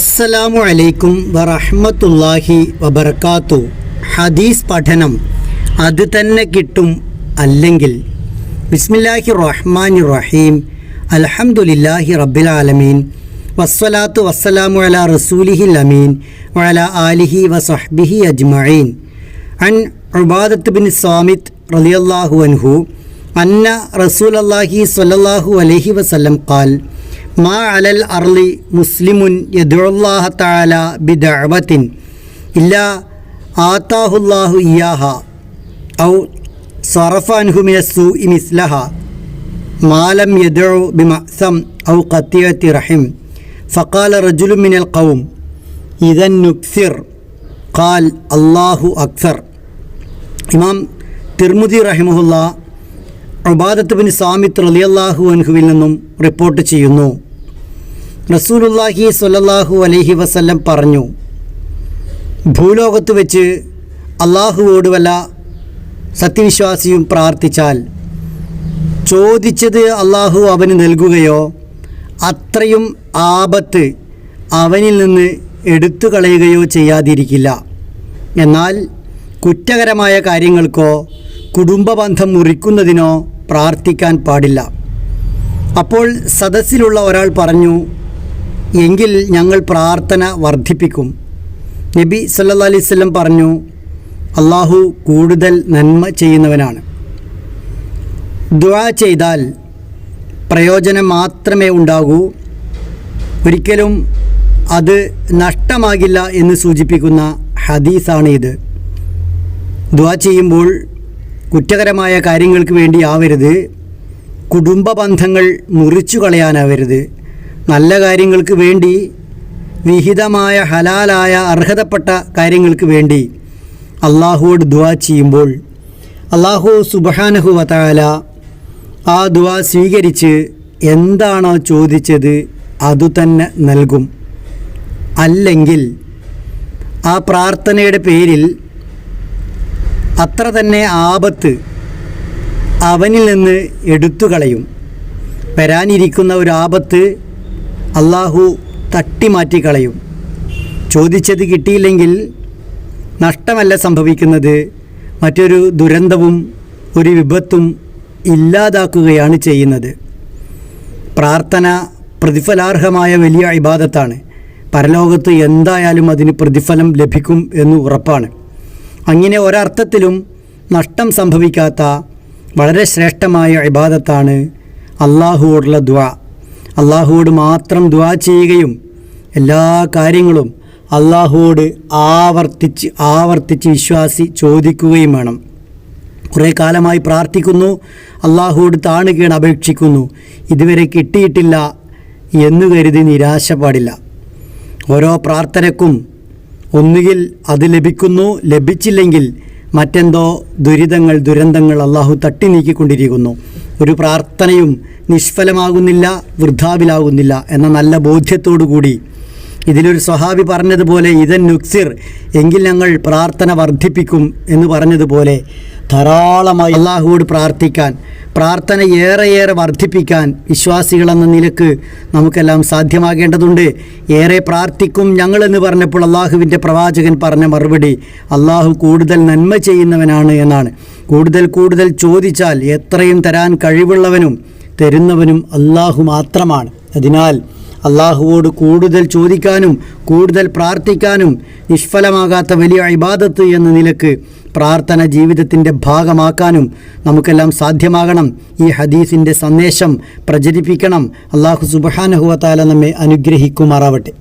അസ്സലാമു അലൈക്കും വറഹ്മത്തുള്ളാഹി വബർക്കാത്തു ഹദീസ് പഠനം അത് തന്നെ കിട്ടും അല്ലെങ്കിൽ. ബിസ്മില്ലാഹി റഹ്മാൻ റഹീം. അലഹമുല്ലാഹി റബ്ബിൽ ആലമീൻ. വസ്സലാത്തു വസ്സലാമു അല റസൂലിഹിൽ അമീൻ. വഅല ആലിഹി വസഹ്ബിഹി അജ്മഈൻ. അൻ ഉബാദത്ത് ബിൻ സാമിത് റളിയല്ലാഹു അൻഹു. അന്ന റസൂൽ അള്ളാഹി സ്വല്ലാഹു അലഹി വസ്ലം കാൽ മാ അലൽ അർലി മുസ്ലിമുൻ യദുല്ലാഹ താല ബിദഅവത്തിൻ ഇല്ല ആത്താഹുല്ലാഹു ഇയാഹ ഔ സറഫാൻഹുമിനസ്സു ഇമിസ്ലഹ മാലം യദു ബിമസം ഔ കത്തിയത്തി റഹിം ഫക്കാല റജുലു മിനൽ കൗം ഇതൻ നുക്സിർ കാൽ അള്ളാഹു അക്സർ. ഇമാം തിർമുദി റഹിമുല്ല ഉബാദത്ത് ബിൻ സാമിത്ത് റലിയല്ലാഹു അൻഹുവിൽ നിന്നും റിപ്പോർട്ട് ചെയ്യുന്നു. റസൂലുല്ലാഹി സ്വല്ലല്ലാഹു അലഹി വസല്ലം പറഞ്ഞു ഭൂലോകത്ത് വെച്ച് അള്ളാഹുവോട് വല്ല സത്യവിശ്വാസിയും പ്രാർത്ഥിച്ചാൽ ചോദിച്ചത് അള്ളാഹു അവന് നൽകുകയോ അത്രയും ആപത്ത് അവനിൽ നിന്ന് എടുത്തു കളയുകയോ ചെയ്യാതിരിക്കില്ല. എന്നാൽ കുറ്റകരമായ കാര്യങ്ങൾക്കോ കുടുംബബന്ധം മുറിക്കുന്നതിനോ പ്രാർത്ഥിക്കാൻ പാടില്ല. അപ്പോൾ സദസ്സിലുള്ള ഒരാൾ പറഞ്ഞു എങ്കിൽ ഞങ്ങൾ പ്രാർത്ഥന വർദ്ധിപ്പിക്കും. നബി സല്ലാ അലൈവല്ലം പറഞ്ഞു അള്ളാഹു കൂടുതൽ നന്മ ചെയ്യുന്നവനാണ്. ദുആ ചെയ്താൽ പ്രയോജനം മാത്രമേ ഉണ്ടാകൂ. ഒരിക്കലും അത് നഷ്ടമാകില്ല എന്ന് സൂചിപ്പിക്കുന്ന ഹദീസാണ് ഇത് ദുആ ചെയ്യുമ്പോൾ കുറ്റകരമായ കാര്യങ്ങൾക്ക് വേണ്ടി ആവരുത് കുടുംബ ബന്ധങ്ങൾ മുറിച്ചു കളയാനാവരുത്. നല്ല കാര്യങ്ങൾക്ക് വേണ്ടി വിഹിതമായ ഹലാലായ അർഹതപ്പെട്ട കാര്യങ്ങൾക്ക് വേണ്ടി അള്ളാഹുവോട് ദുആ ചെയ്യുമ്പോൾ അള്ളാഹു സുബഹാനഹു വതാല ആ ദുആ സ്വീകരിച്ച് എന്താണോ ചോദിച്ചത് അതുതന്നെ നൽകും. അല്ലെങ്കിൽ ആ പ്രാർത്ഥനയുടെ പേരിൽ അത്ര തന്നെ ആപത്ത് അവനിൽ നിന്ന് എടുത്തു കളയും വരാനിരിക്കുന്ന ഒരു ആപത്ത് അള്ളാഹു തട്ടിമാറ്റിക്കളയും. ചോദിച്ചത് കിട്ടിയില്ലെങ്കിൽ നഷ്ടമല്ല സംഭവിക്കുന്നത്. മറ്റൊരു ദുരന്തവും ഒരു വിപത്തും ഇല്ലാതാക്കുകയാണ് ചെയ്യുന്നത്. പ്രാർത്ഥന പ്രതിഫലാർഹമായ വലിയ ഇബാദത്താണ്. പരലോകത്ത് എന്തായാലും അതിന് പ്രതിഫലം ലഭിക്കും എന്ന് ഉറപ്പാണ്. അങ്ങനെ ഒരർത്ഥത്തിലും നഷ്ടം സംഭവിക്കാത്ത വളരെ ശ്രേഷ്ഠമായ ഇബാദത്താണ് അള്ളാഹുവോടുള്ള ദ്വാ അള്ളാഹുവോട് മാത്രം ദ്വാ ചെയ്യുകയും എല്ലാ കാര്യങ്ങളും അള്ളാഹുവോട് ആവർത്തിച്ച് ആവർത്തിച്ച് വിശ്വാസി ചോദിക്കുകയും വേണം. കുറേ കാലമായി പ്രാർത്ഥിക്കുന്നു അള്ളാഹുവോട് താണുകയാണ് അപേക്ഷിക്കുന്നു. ഇതുവരെ കിട്ടിയിട്ടില്ല എന്ന് കരുതി നിരാശ പാടില്ല ഓരോ പ്രാർത്ഥനക്കും ഒന്നുകിൽ അത് ലഭിക്കുന്നു ലഭിച്ചില്ലെങ്കിൽ മറ്റെന്തോ ദുരിതങ്ങൾ ദുരന്തങ്ങൾ അള്ളാഹു തട്ടി നീക്കിക്കൊണ്ടിരിക്കുന്നു. ഒരു പ്രാർത്ഥനയും നിഷ്ഫലമാകുന്നില്ല വൃദ്ധാവിലാകുന്നില്ല എന്ന നല്ല ബോധ്യത്തോടു കൂടി ഇതിലൊരു സ്വഹാബി പറഞ്ഞതുപോലെ ഇതൻ നുക്സിർ എങ്കിൽ ഞങ്ങൾ പ്രാർത്ഥന വർദ്ധിപ്പിക്കും എന്ന് പറഞ്ഞതുപോലെ ധാരാളമായി അള്ളാഹുവോട് പ്രാർത്ഥിക്കാൻ പ്രാർത്ഥന ഏറെയേറെ വർദ്ധിപ്പിക്കാൻ വിശ്വാസികളെന്ന നിലയ്ക്ക് നമുക്കെല്ലാം സാധ്യമാകേണ്ടതുണ്ട്. ഏറെ പ്രാർത്ഥിക്കും ഞങ്ങളെന്ന് പറഞ്ഞപ്പോൾ അള്ളാഹുവിന്റെ പ്രവാചകൻ പറഞ്ഞ മറുപടി അള്ളാഹു കൂടുതൽ നന്മ ചെയ്യുന്നവനാണ് എന്നാണ്. കൂടുതൽ കൂടുതൽ ചോദിച്ചാൽ എത്രയും തരാൻ കഴിവുള്ളവനും തരുന്നവനും അള്ളാഹു മാത്രമാണ്. അതിനാൽ അള്ളാഹുവോട് കൂടുതൽ ചോദിക്കാനും കൂടുതൽ പ്രാർത്ഥിക്കാനും നിഷ്ഫലമാകാത്ത വലിയ ഇബാദത്ത് എന്ന നിലയ്ക്ക് പ്രാർത്ഥന ജീവിതത്തിന്റെ ഭാഗമാക്കാനും നമുക്കെല്ലാം സാധ്യമാകണം. ഈ ഹദീസിന്റെ സന്ദേശം പ്രചരിപ്പിക്കണം. അള്ളാഹു സുബഹാനഹുവത്താല നമ്മെ അനുഗ്രഹിക്കുമാറാവട്ടെ.